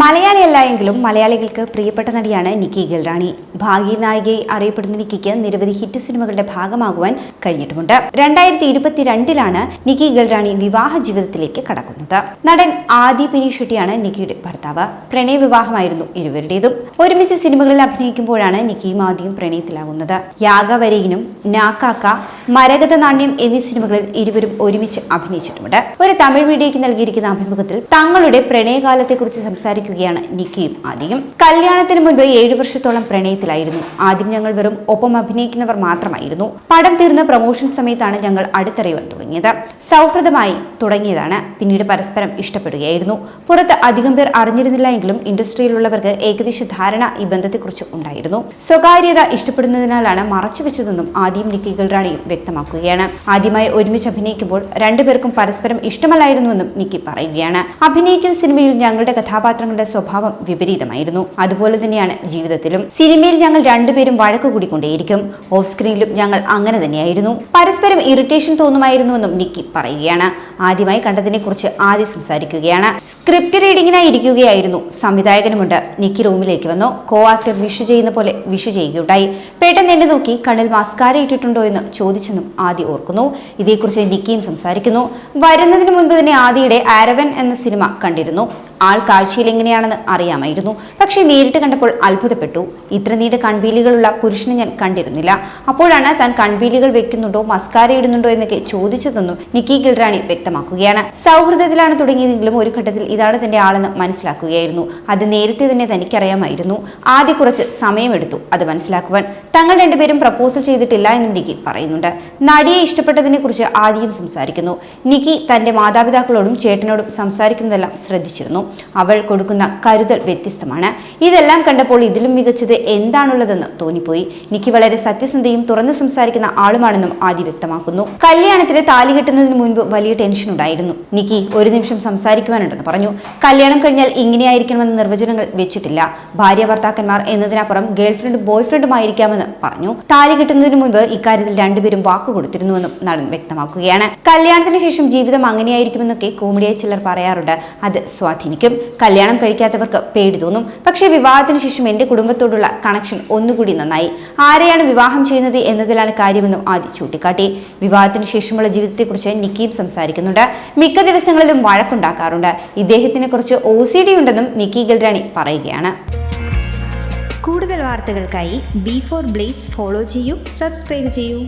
മലയാളിയല്ല എങ്കിലും മലയാളികൾക്ക് പ്രിയപ്പെട്ട നടിയാണ് നിക്കി ഗിൽറാണി. ഭാഗ്യ നായികയായി അറിയപ്പെടുന്ന നിക്കിക്ക് നിരവധി ഹിറ്റ് സിനിമകളുടെ ഭാഗമാകുവാൻ കഴിഞ്ഞിട്ടുമുണ്ട്. രണ്ടായിരത്തി ഇരുപത്തിരണ്ടിലാണ് നിക്കി ഗിൽറാണി വിവാഹ ജീവിതത്തിലേക്ക് കടക്കുന്നത്. നടൻ ആദി പിനിഷെട്ടിയാണ് നിക്കിയുടെ ഭർത്താവ്. പ്രണയ വിവാഹമായിരുന്നു ഇരുവരുടേതും. ഒരുമിച്ച് സിനിമകളിൽ അഭിനയിക്കുമ്പോഴാണ് നിക്കിയും ആദ്യം പ്രണയത്തിലാകുന്നത്. യാഗവരയിനും നാക്കാക്ക മരകത നാണ്യം എന്നീ സിനിമകളിൽ ഇരുവരും ഒരുമിച്ച് അഭിനയിച്ചിട്ടുമുണ്ട്. ഒരു തമിഴ് മീഡിയയ്ക്ക് നൽകിയിരിക്കുന്ന അഭിമുഖത്തിൽ തങ്ങളുടെ പ്രണയകാലത്തെക്കുറിച്ച് സംസാരിക്കുകയാണ് നിക്കിയും ആദ്യം. കല്യാണത്തിന് മുൻപ് ഏഴു വർഷത്തോളം പ്രണയത്തിലായിരുന്നു. ആദ്യം ഞങ്ങൾ വെറും ഒപ്പം അഭിനയിക്കുന്നവർ മാത്രമായിരുന്നു. പടം തീർന്ന പ്രൊമോഷൻ സമയത്താണ് ഞങ്ങൾ അടുത്തറിയുവാൻ തുടങ്ങിയത്. സൗഹൃദമായി തുടങ്ങിയതാണ്. പിന്നീട് പരസ്പരം ഇഷ്ടപ്പെടുകയായിരുന്നു. പുറത്ത് അധികം പേർ അറിഞ്ഞിരുന്നില്ല എങ്കിലും ഇൻഡസ്ട്രിയിലുള്ളവർക്ക് ഏകദേശ ധാരണ ഈ ബന്ധത്തെക്കുറിച്ച് ഉണ്ടായിരുന്നു. സ്വകാര്യത ഇഷ്ടപ്പെടുന്നതിനാലാണ് മറച്ചുവെച്ചതെന്നും ആദ്യം നിക്കികൾ ഗൽറാണിയും വ്യക്തമാക്കുകയാണ്. ആദ്യമായി ഒരുമിച്ച് അഭിനയിക്കുമ്പോൾ രണ്ടുപേർക്കും പരസ്പരം ഇഷ്ടമല്ലായിരുന്നുവെന്നും നിക്കി പറയുകയാണ്. അഭിനയിക്കുന്ന സിനിമയിൽ ഞങ്ങളുടെ കഥാപാത്രങ്ങളുടെ സ്വഭാവം വിപരീതമായിരുന്നു. അതുപോലെ തന്നെയാണ് ജീവിതത്തിലും. സിനിമയിൽ ഞങ്ങൾ രണ്ടുപേരും വഴക്ക് കൂടിക്കൊണ്ടേയിരിക്കും. ഓഫ് സ്ക്രീനിലും ഞങ്ങൾ അങ്ങനെ തന്നെയായിരുന്നു. പരസ്പരം ഇറിറ്റേഷൻ തോന്നുമായിരുന്നുവെന്നും നിക്കി പറയുകയാണ്. ആദ്യമായി കണ്ടതിനെ കുറിച്ച് ആദ്യം സംസാരിക്കുകയാണ്. സ്ക്രിപ്റ്റ് റീഡിങ്ങിനായി ഇരിക്കുകയായിരുന്നു സംവിധായകനുമുണ്ട്. നിക്കി റൂമിലേക്ക് വന്നു. കോ ആക്ടർ വിഷു ചെയ്യുന്ന പോലെ വിഷു ചെയ്യുകയുണ്ടായി. പെട്ടെന്ന് എന്നെ നോക്കി കണ്ണിൽ മസ്കാര ഇട്ടിട്ടുണ്ടോ എന്ന് ചോദിച്ചെന്നും ആദി ഓർക്കുന്നു. ഇതേക്കുറിച്ച് നിക്കിയും സംസാരിക്കുന്നു. വരുന്നതിന് മുൻപ് തന്നെ ആദിയുടെ ആരവൻ എന്ന സിനിമ കണ്ടിരുന്നു. ആൾ കാഴ്ചയിൽ എങ്ങനെയാണെന്ന് അറിയാമായിരുന്നു. പക്ഷേ നേരിട്ട് കണ്ടപ്പോൾ അത്ഭുതപ്പെട്ടു. ഇത്ര നീണ്ട കൺവീലികളുള്ള പുരുഷനെ ഞാൻ കണ്ടിരുന്നില്ല. അപ്പോഴാണ് താൻ കൺവീലികൾ വെക്കുന്നുണ്ടോ മസ്കാര ഇടുന്നുണ്ടോ എന്നൊക്കെ ചോദിച്ചതെന്നും നിക്കി ഗിൽറാണി വ്യക്തമാക്കുകയാണ്. സൗഹൃദത്തിലാണ് തുടങ്ങിയതെങ്കിലും ഒരു ഘട്ടത്തിൽ ഇതാണ് തന്റെ ആളെന്ന് മനസ്സിലാക്കുകയായിരുന്നു. അത് നേരത്തെ തന്നെ തനിക്കറിയാമായിരുന്നു. ആദ്യ കുറച്ച് സമയമെടുത്തു അത് മനസ്സിലാക്കുവാൻ. തങ്ങൾ രണ്ടുപേരും പ്രപ്പോസൽ ചെയ്തിട്ടില്ല എന്നും നിക്കി പറയുന്നുണ്ട്. നടിയെ ഇഷ്ടപ്പെട്ടതിനെ കുറിച്ച് ആദ്യം സംസാരിക്കുന്നു. നിക്കി തന്റെ മാതാപിതാക്കളോടും ചേട്ടനോടും സംസാരിക്കുന്നതെല്ലാം ശ്രദ്ധിച്ചിരുന്നു. അവൾ കൊടുക്കുന്ന കരുതൽ വ്യത്യസ്തമാണ്. ഇതെല്ലാം കണ്ടപ്പോൾ ഇതിലും മികച്ചത് എന്താണുള്ളതെന്ന് തോന്നിപ്പോയി. നിക്കി വളരെ സത്യസന്ധയും തുറന്നു സംസാരിക്കുന്ന ആളുമാണെന്നും ആദ്യ വ്യക്തമാക്കുന്നു. കല്യാണത്തിന് താലി കെട്ടുന്നതിന് മുൻപ് വലിയ ടെൻഷൻ ഉണ്ടായിരുന്നു. നിക്കി ഒരു നിമിഷം സംസാരിക്കുവാനുണ്ടെന്ന് പറഞ്ഞു. കല്യാണം കഴിഞ്ഞാൽ ഇങ്ങനെയായിരിക്കണമെന്ന നിർവചനങ്ങൾ വെച്ചിട്ടില്ല. ഭാര്യ ഭർത്താക്കന്മാർ എന്നതിനപ്പുറം ഗേൾഫ്രണ്ട് ബോയ്ഫ്രണ്ടുമായിരിക്കാമെന്ന് പറഞ്ഞു. താലി കെട്ടുന്നതിന് മുൻപ് ഇക്കാര്യത്തിൽ രണ്ടുപേരും വാക്കു കൊടുത്തിരുന്നുവെന്നും നടൻ വ്യക്തമാക്കുകയാണ്. കല്യാണത്തിന് ശേഷം ജീവിതം അങ്ങനെയായിരിക്കുമെന്നൊക്കെ കോമഡിയായി ചിലർ പറയാറുണ്ട്. അത് സ്വാധീനിക്കും കല്യാണം കഴിക്കാത്തവർക്ക് പേടി തോന്നും. പക്ഷേ വിവാഹത്തിന് ശേഷം എന്റെ കുടുംബത്തോടുള്ള കണക്ഷൻ ഒന്നുകൂടി നന്നായി. ആരെയാണ് വിവാഹം ചെയ്യുന്നത് എന്നതിലാണ് കാര്യമെന്നും ആദ്യം ചൂണ്ടിക്കാട്ടി. വിവാഹത്തിന് ശേഷമുള്ള ജീവിതത്തെക്കുറിച്ച് നിക്കിയും സംസാരിക്കുന്നുണ്ട്. മിക്ക ദിവസങ്ങളിലും വഴക്കുണ്ടാക്കാറുണ്ട്. ഇദ്ദേഹത്തിനെ കുറിച്ച് ഒ സി ഡി ഉണ്ടെന്നും നിക്കി ഗൽറാണി പറയുകയാണ്. കൂടുതൽ വാർത്തകൾക്കായി ബി ഫോർ ബ്ലേസ് ഫോളോ ചെയ്യൂ സബ്സ്ക്രൈബ് ചെയ്യൂ.